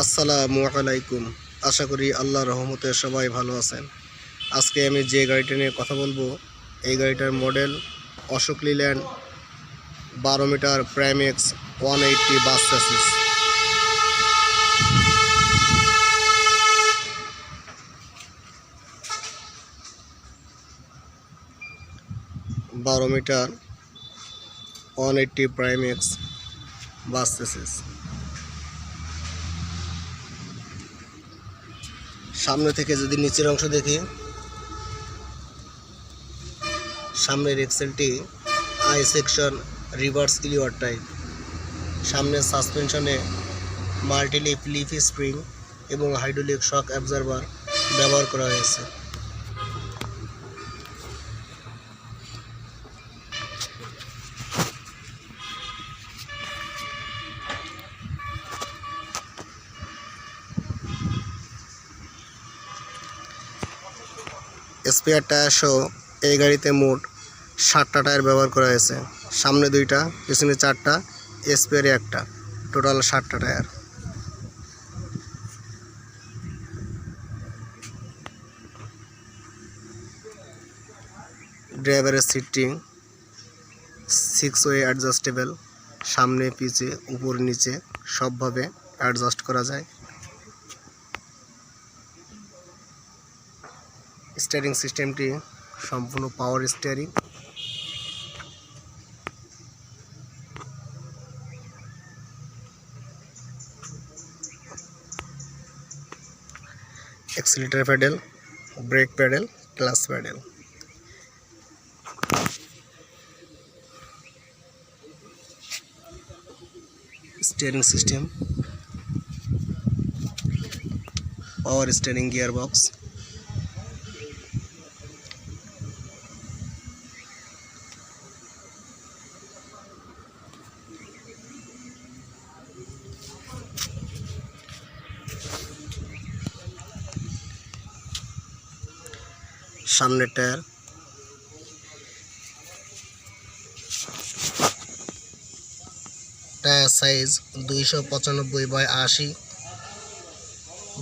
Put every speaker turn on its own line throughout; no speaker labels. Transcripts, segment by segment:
আসসালামু আলাইকুম। আশা করি আল্লাহ রহমতে সবাই ভালো আছেন। আজকে আমি যে গাড়িটা নিয়ে কথা বলব, এই গাড়িটার মডেল অশোক লিল্যান্ড বারো metre Primex one eighty bus chassis বারো metre one eighty Primex bus chassis সামনে থেকে যদি নিচের অংশ দেখি, সামনের এক্সেলটি আই সেকশন রিভার্স ক্লিওয়ার টাইপ। সামনের সাসপেনশনে মাল্টিলিপ লিফি স্প্রিং এবং হাইড্রোলিক শক অ্যাবজারভার ব্যবহার করা হয়েছে। স্পেয়ার টায়ার সহ এই গাড়িতে মোট ষাটটা টায়ার ব্যবহার করা হয়েছে। সামনে দুইটা, পিছনে চারটা, স্পেয়ারে একটা। টোটাল ষাটটা টায়ার। ড্রাইভারের সিটটি সিক্স ওয়ে অ্যাডজাস্টেবল সামনে, পিছে, উপর, নিচে সবভাবে অ্যাডজাস্ট করা যায়। স্টিয়ারিং সিস্টেমটি সম্পূর্ণ power steering accelerator pedal brake pedal clutch pedal steering system power steering gear box সামনের টায়ার। টায়ার সাইজ দুইশো পঁচানব্বই বাই আশি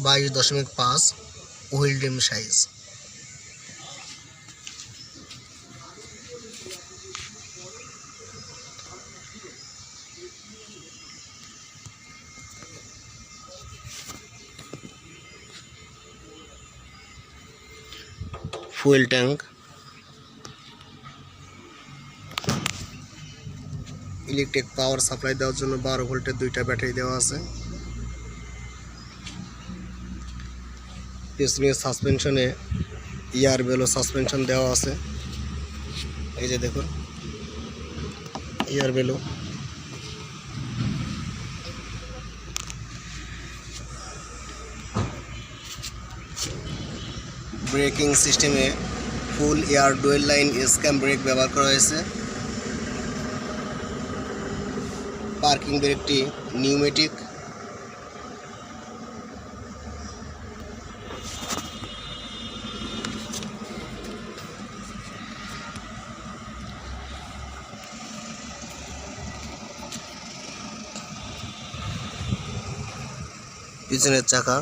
বাইশ দশমিক পাঁচ wheel rim size fuel tank. Electric power supply দেওয়ার জন্য বারো ভোল্টের দুইটা ব্যাটারি দেওয়া আছে। পিছনে সাসপেনশনে ইয়ার বেলো সাসপেনশন দেওয়া আছে। এই যে দেখুন, ইয়ার বেলো। ব্রেকিং সিস্টেমে full air dual line S cam brake ব্যবহার করা হয়েছে। পার্কিং ব্রেকটি নিউমেটিক। পিছনের চাকা।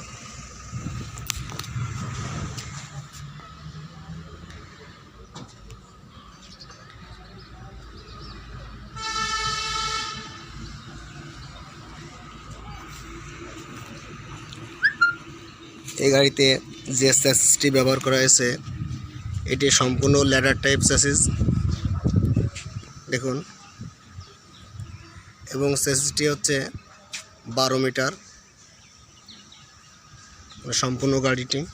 এই গাড়িতে যে স্যাসিসটি ব্যবহার করা হয়েছে, এটি সম্পূর্ণ ল্যাডার টাইপ স্যাসিস। দেখুন। এবং স্যাসিসটি হচ্ছে বারো মিটার। মানে সম্পূর্ণ গাড়িটি।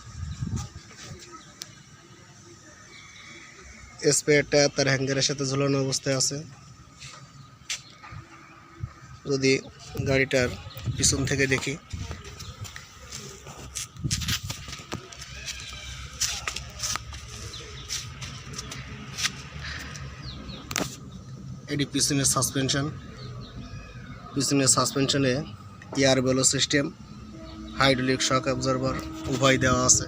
স্পেয়ারটা তার হ্যাঙ্গারের সাথে ঝুলানো অবস্থায় আছে। যদি গাড়িটার পিছন থেকে দেখি। এটি পিছনের সাসপেনশন পিছনের সাসপেনশানে air bellow system hydraulic shock absorber উভয় দেওয়া আছে।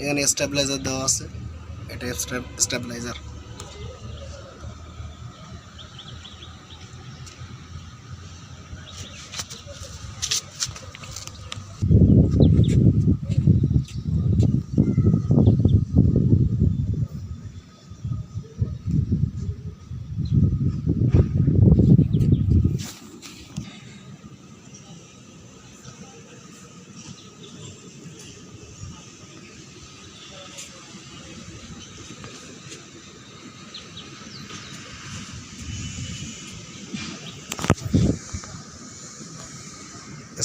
এখানে স্টেবিলাইজার দেওয়া আছে। এটা স্টেবিলাইজার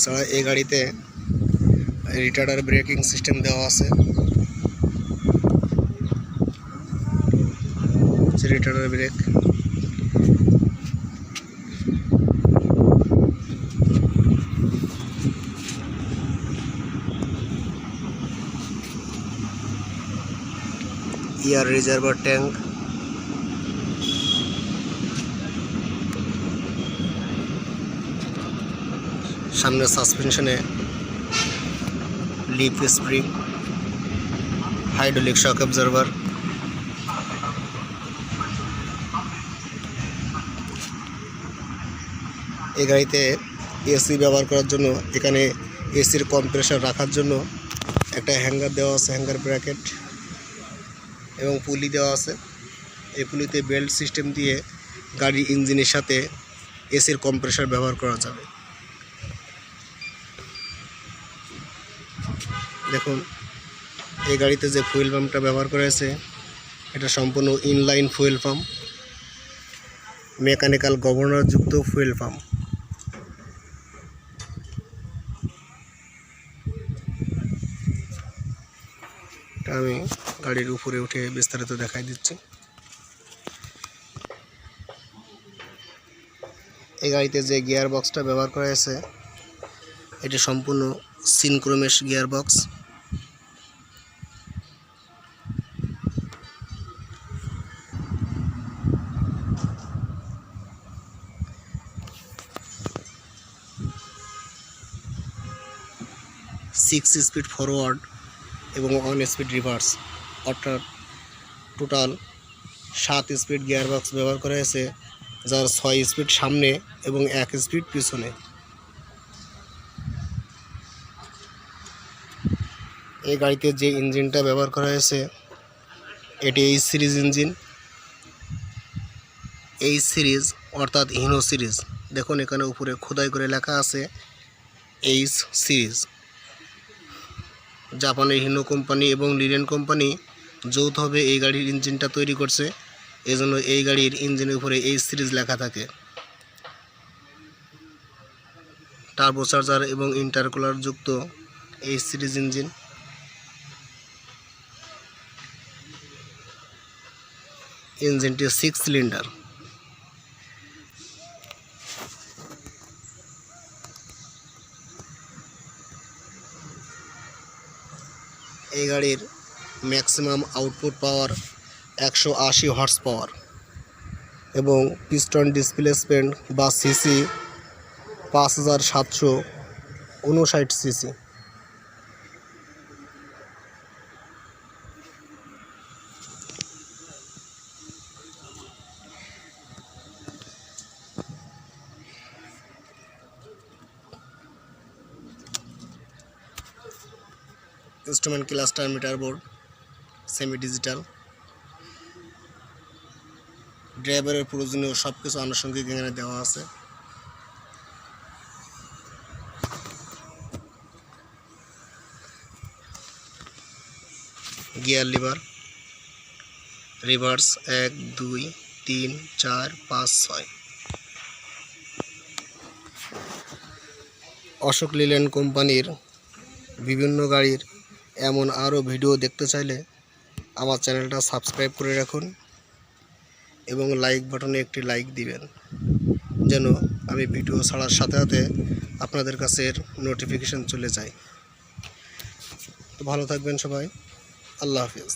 এছাড়া এই গাড়িতে রিটার্ডার ব্রেকিং সিস্টেম দেওয়া আছে। Retarder brake air reservoir tank. সামনের সাসপেনশনে leaf spring hydraulic shock absorber এই গাড়িতে এসি ব্যবহার করার জন্য এখানে এসির কম্প্রেসার রাখার জন্য একটা হ্যাঙ্গার দেওয়া আছে হ্যাঙ্গার ব্র্যাকেট এবং পুলি দেওয়া আছে। এই পুলিতে বেল্ট সিস্টেম দিয়ে গাড়ির ইঞ্জিনের সাথে এসির কম্প্রেসার ব্যবহার করা যাবে। দেখুন, এই গাড়িতে যে ফুয়েল পাম্পটা ব্যবহার করা হয়েছে, এটা সম্পূর্ণ ইনলাইন ফুয়েল পাম্প মেকানিক্যাল গভর্নরযুক্ত ফুয়েল পাম্প আমি গাড়ির উপরে উঠে বিস্তারিত দেখাই দিচ্ছি। এই গাড়িতে যে গিয়ার বক্সটা ব্যবহার করা হয়েছে, এটি সম্পূর্ণ synchromesh gear box six speed forward এবং ওয়ান স্পিড রিভার্স অর্থাৎ টোটাল সাত স্পিড গিয়ার বক্স ব্যবহার করা হয়েছে, যার ছয় স্পিড সামনে এবং এক স্পিড পিছনে। এই গাড়িতে যে ইঞ্জিনটা ব্যবহার করা হয়েছে, এটি এইচ সিরিজ ইঞ্জিন এই সিরিজ অর্থাৎ হিনো সিরিজ দেখুন এখানে উপরে খোদাই করে লেখা আছে এইচ সিরিজ জাপানের হিনো কোম্পানি এবং লিলেন কোম্পানি যৌথভাবে এই গাড়ির ইঞ্জিনটা তৈরি করছে। এজন্য এই গাড়ির ইঞ্জিনের উপরে এই সিরিজ লেখা থাকে। টার্বোচার্জার এবং ইন্টারকুলার যুক্ত এই সিরিজ ইঞ্জিন। ইঞ্জিনটি সিক্স সিলিন্ডার। এই গাড়ির ম্যাক্সিমাম আউটপুট পাওয়ার একশো আশি হর্স পাওয়ার এবং পিস্টন ডিসপ্লেসমেন্ট বা সিসি পাঁচ হাজার সাতশো উনষাট CC. Instrument cluster meter board semi digital ড্রাইভারের প্রয়োজনীয় সব কিছু আনুষঙ্গিক এখানে দেওয়া আছে। গিয়ার লিভার রিভার্স এক, দুই, তিন, চার, পাঁচ, ছয়। অশোক লিল্যান্ড কোম্পানির বিভিন্ন গাড়ির এমন আরও ভিডিও দেখতে চাইলে আমার চ্যানেলটা সাবস্ক্রাইব করে রাখুন এবং লাইক বাটনে একটি লাইক দিবেন, যেন আমি ভিডিও ছাড়ার সাথে সাথে আপনাদের কাছে নোটিফিকেশন চলে যায়। তো ভালো থাকবেন সবাই। আল্লাহ হাফিজ।